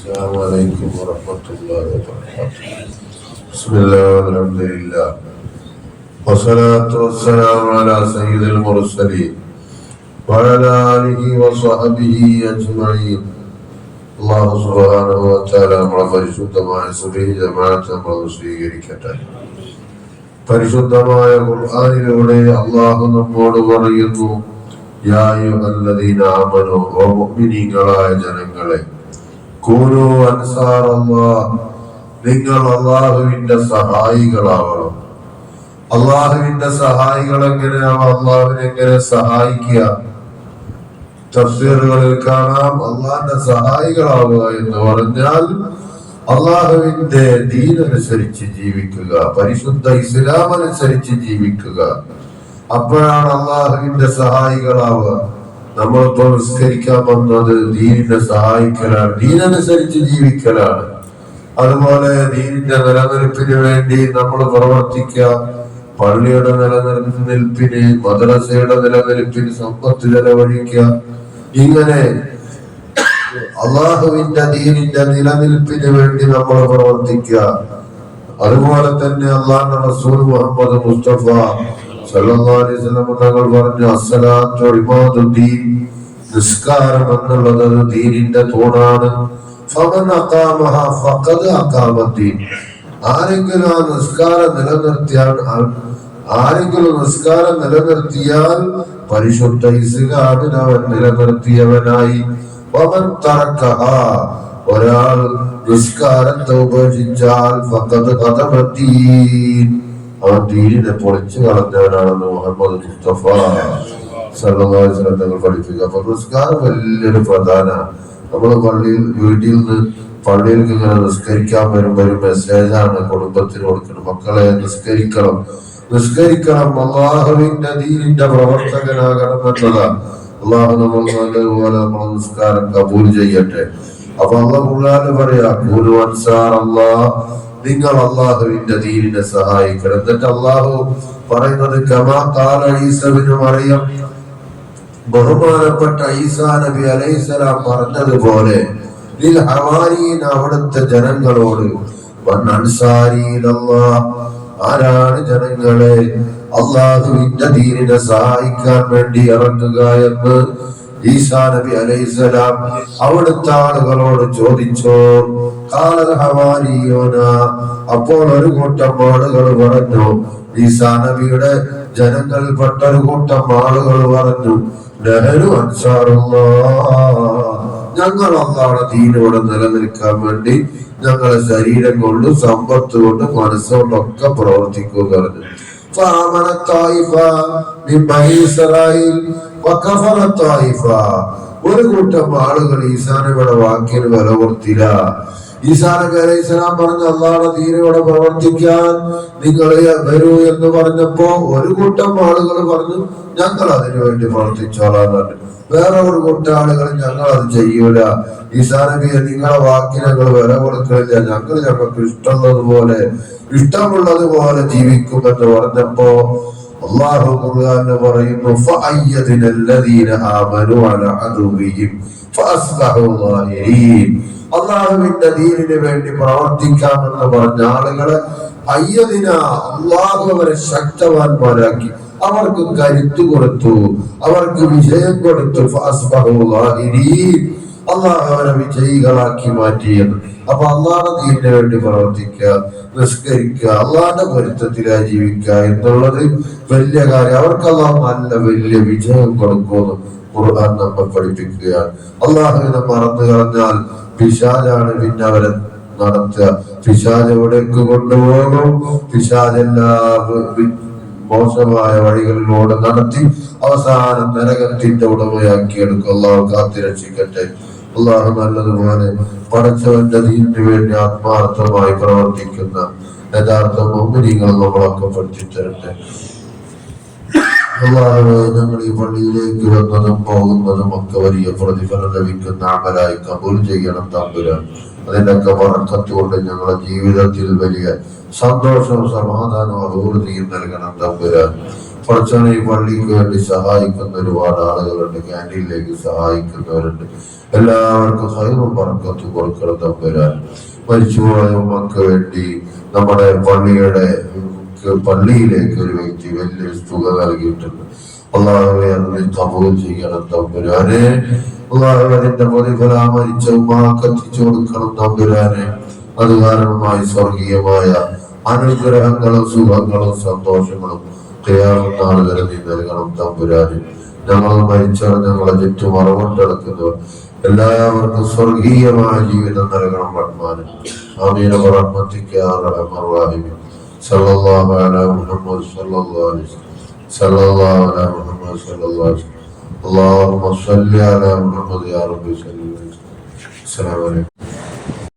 السلام عليكم ورحمة الله وبركاته بسم الله والحمد لله والصلاة والسلام على سيد المرسلين وعلى آله وصحبه أجمعين അള്ളാഹു സുബ്ഹാനഹു വ തആല നമ്മളെ പരിശുദ്ധമായ സുബഹി ജമാഅത്ത് നമ്മൾ സ്വീകരിക്കട്ടെ പരിശുദ്ധമായ ഖുർആനിലൂടെ അള്ളാഹു നമ്മോട് പറയുന്നു യാ അയ്യുഹല്ലദീന ആമനു ഓ മുഅ്മിനീങ്ങളായ ജനങ്ങളെ കൂനു നിങ്ങൾ അള്ളാഹുവിന്റെ സഹായികളാവണം. അള്ളാഹുവിന്റെ സഹായികൾ എങ്ങനെയാണ് അള്ളാഹുവിനെ എങ്ങനെ സഹായിക്കുക? തഫ്സീറുകളിൽ കാണാം അള്ളാഹിന്റെ സഹായികളാവുക എന്ന് പറഞ്ഞാൽ അള്ളാഹുവിന്റെ ദീനനുസരിച്ച് ജീവിക്കുക പരിശുദ്ധ ഇസ്ലാമനുസരിച്ച് ജീവിക്കുക. അപ്പോഴാണ് അള്ളാഹുവിന്റെ സഹായികളാവുക. നമ്മളിപ്പോൾ നിസ്കരിക്കാൻ വന്നത് ദീനിനെ സഹായിക്കലാണ്. ദീനനുസരിച്ച് ജീവിക്കലാണ്. അതുപോലെ ദീനിന്റെ നിലനിൽപ്പിന് വേണ്ടി നമ്മൾ പ്രവർത്തിക്കുക. പള്ളിയുടെ നിലനിൽപ്പിന് മദ്രസയുടെ നിലനിൽപ്പിന് സമ്പത്ത് ചെലവഴിക്കുക. ഇങ്ങനെ അള്ളാഹുവിന്റെ ദീനിന്റെ നിലനിൽപ്പിന് വേണ്ടി നമ്മൾ പ്രവർത്തിക്കുക. അതുപോലെ തന്നെ അള്ളാഹ് റസൂൽ മുഹമ്മദ് മുസ്തഫ തങ്ങൾ പറഞ്ഞു അസ്സലാത്തു ഇബാദുദ്ദീൻ നിസ്കാരം എന്നുള്ളത് ദീനിന്റെ തോടാണ്. ആരെങ്കിലും ആ നിസ്കാരം നിലനിർത്തിയാൽ ആരെങ്കിലും നിസ്കാരം നിലനിർത്തിയാൽ പരിശുദ്ധ ഇസ്ലാമിന് അവൻ നിലനിർത്തിയവനായി. അവൻ തറക്കഹ ഒരാൾ നിസ്കാരത്തെ ഉപേക്ഷിച്ചാൽ ഫഖദ് ഖദമദ്ദീൻ അവൻ ദീനിനെ പൊളിച്ചു കളഞ്ഞവനാണെന്ന് മുഹമ്മദ് മുസ്തഫ തങ്ങൾ പഠിപ്പിക്കുക അപ്പൊ നിസ്കാരം വലിയൊരു പ്രധാന നമ്മൾ പള്ളിയിൽ വീട്ടിൽ നിന്ന് പള്ളിയിലേക്ക് ഇങ്ങനെ നിസ്കരിക്കാൻ വരുമ്പോ ഒരു മെസ്സേജാണ് കുടുംബത്തിന് കൊടുക്കുന്നത്. മക്കളെ നിസ്കരിക്കണം. നിസ്കരിക്കണം. അള്ളാഹുവിന്റെ ദീനിന്റെ പ്രവർത്തകനാകണം എന്നതാണ് അള്ളാഹു നമ്മൾ നല്ലതുപോലെ നമ്മൾ നിസ്കാരം കബൂൽ ചെയ്യട്ടെ. അപ്പൊ ഖുർആനിൽ പറയാ "ഖുലു അൻസാർ അല്ലാഹ് നിങ്ങൾ അള്ളാഹുവിന്റെ ദീനിനെ സഹായിക്കണം. എന്നിട്ട് അള്ളാഹു പറയുന്നത് കമാ മറിയം? ബഹുമാനപ്പെട്ട ഈസാ നബി അലൈസലാം പറഞ്ഞതുപോലെ അവിടുത്തെ ജനങ്ങളോട് ആരാണ് ജനങ്ങളെ അള്ളാഹുവിന്റെ ദീനിനെ സഹായിക്കാൻ വേണ്ടി ഇറങ്ങുക എന്ന് ഈസാ നബി അലൈഹിസ്സലാം അവിടുത്തെ ആളുകളോട് ചോദിച്ചോ കാലൽ ഹവാരിയോന? അപ്പോൾ ഒരു കൂട്ടം ആളുകൾ പറഞ്ഞു ഈസാ നബിയുടെ ജനങ്ങളിൽപ്പെട്ട ഒരു കൂട്ടം ആളുകൾ പറഞ്ഞു നെഹ്റു ഞങ്ങൾ അള്ളാഹുടെ ദീനോടെ നിലനിൽക്കാൻ വേണ്ടി ഞങ്ങളെ ശരീരം കൊണ്ടും സമ്പത്ത് കൊണ്ടും മനസ്സുകൊണ്ടൊക്കെ പ്രവർത്തിക്കുക പറഞ്ഞു ഒരു കൂട്ടം ആളുകൾ ഈസാനയുടെ വാക്കിന് വില കൊടുത്തില്ല ഈസാനബി അലൈഹി പറഞ്ഞ അള്ളാടെ തീരയോടെ പ്രവർത്തിക്കാൻ നിങ്ങൾ വരൂ എന്ന് പറഞ്ഞപ്പോ ഒരു കൂട്ടം ആളുകൾ പറഞ്ഞു ഞങ്ങൾ അതിനു വേണ്ടി പ്രവർത്തിച്ചോളാം വേറെ ഒരു കൂട്ടം ആളുകൾ ഞങ്ങൾ അത് ചെയ്യൂല. ഈസാനബിയെ നിങ്ങളെ വാക്കിനങ്ങൾ വില കൊടുക്കില്ല ഞങ്ങൾ ഞങ്ങൾക്ക് ഇഷ്ടമുള്ളതുപോലെ ഇഷ്ടമുള്ളതുപോലെ ജീവിക്കുമെന്ന് പറഞ്ഞപ്പോ അള്ളാഹു ഖുർആൻ പറയുന്നു ഫഅയ്യദിന അല്ലദീന ആമനു അല അദുവിഹിം ഫഅസ്ലഹു അള്ളാഹുവിന്റെ ദീനിന് വേണ്ടി പ്രവർത്തിക്കാമെന്ന് പറഞ്ഞ ആളുകളെ അയ്യതിന അള്ളാഹു അവരെ ശക്തവാന്മാരാക്കി. അവർക്ക് കരുത്തു കൊടുത്തു അവർക്ക് വിജയം കൊടുത്തു ഫഅസ്ലഹു അള്ളാഹു അവനെ വിജയികളാക്കി മാറ്റിയെന്ന് അപ്പൊ അള്ളാഹുടെ ദീനിന് വേണ്ടി പ്രവർത്തിക്കുക നിസ്കരിക്കുക അള്ളാഹുടെ പൊരുത്തത്തിലായി ജീവിക്കുക എന്നുള്ളത് വലിയ കാര്യം. അവർക്ക് അള്ളാഹു നല്ല വലിയ വിജയം കൊടുക്കുമെന്ന് ഖുർആൻ നമ്മെ പഠിപ്പിക്കുകയാണ്. അള്ളാഹുവിനെ മറന്നു കളഞ്ഞാൽ പിശാലാണ് പിന്നെ അവരെ നടത്തുക. പിശാജ് എവിടേക്ക് കൊണ്ടുപോകും പിശാജ് എല്ലാ വി- വി- മോശമായ വഴികളിലൂടെ നടത്തി അവസാനം നരകത്തിന്റെ ഉടമയാക്കിയെടുക്കും. അള്ളാഹു കാത്തിരക്ഷിക്കട്ടെ. അള്ളാഹു നല്ലതുപോലെ പടച്ചവന്റെ ദീനു വേണ്ടി ആത്മാർത്ഥമായി പ്രവർത്തിക്കുന്ന യഥാർത്ഥ മുമ്പിനികൾ നമ്മളൊക്കെ പഠിച്ചിത്തരട്ടെ അള്ളാഹുവേ ഞങ്ങൾ ഈ പള്ളിയിലേക്ക് വന്നതും പോകുന്നതും ഒക്കെ വലിയ പ്രതിഫലം ലഭിക്കുന്ന അമലായി കബൂൽ ചെയ്യണം തമ്പുരാൻ. അതിനൊക്കെ വറക്കത്തുകൊണ്ട് ഞങ്ങളുടെ ജീവിതത്തിൽ വലിയ സന്തോഷവും സമാധാനവും അഭിവൃദ്ധിയും നൽകണം തമ്പുരാൻ. കുറച്ചോനെ ഈ പള്ളിക്ക് വേണ്ടി സഹായിക്കുന്ന ഒരുപാട് ആളുകളുണ്ട്. ക്യാന്റീനിലേക്ക് സഹായിക്കുന്നവരുണ്ട്. എല്ലാവർക്കും ഹൈറും പറക്കത്തും കൊടുക്കണം തമ്പുരാൻ. മരിച്ചുപോയ ഉമ്മക്ക് വേണ്ടി നമ്മുടെ പള്ളിയുടെ പള്ളിയിലേക്ക് ഒരു വ്യക്തി വലിയൊരു തുക നൽകിയിട്ടുണ്ട്. അള്ളാഹുവെ അതിനെ കബൂൽ ചെയ്യണം തമ്പുരാനെ. അള്ളാഹുവെ അതിന്റെ പ്രതിഫല മരിച്ച ഉമ്മാക്ക് എത്തിച്ചു കൊടുക്കണം തമ്പുരാനെ. അത് കാരണമായി സ്വർഗീയമായ അനുഗ്രഹങ്ങളും സുഖങ്ങളും സന്തോഷങ്ങളും ക്രിയാവുന്ന വരെ നീ നൽകണം തമ്പുരാന്. ഞങ്ങൾ മരിച്ചവർ ഞങ്ങളെ ചുറ്റും മറവുണ്ടെടുക്കുന്നവർ എല്ലാവർക്കും സ്വർഗീയമായ ജീവിതം നൽകണം റഹ്മാന്. ആമീന sallallahu ala Muhammed sallallahu aleyhi ve sellem. Sallallahu ala Muhammed sallallahu aleyhi ve sellem. Allahümme salli ala Muhammed ya Rabbi sallallahu aleyhi ve sellem. Selamun Aleyküm.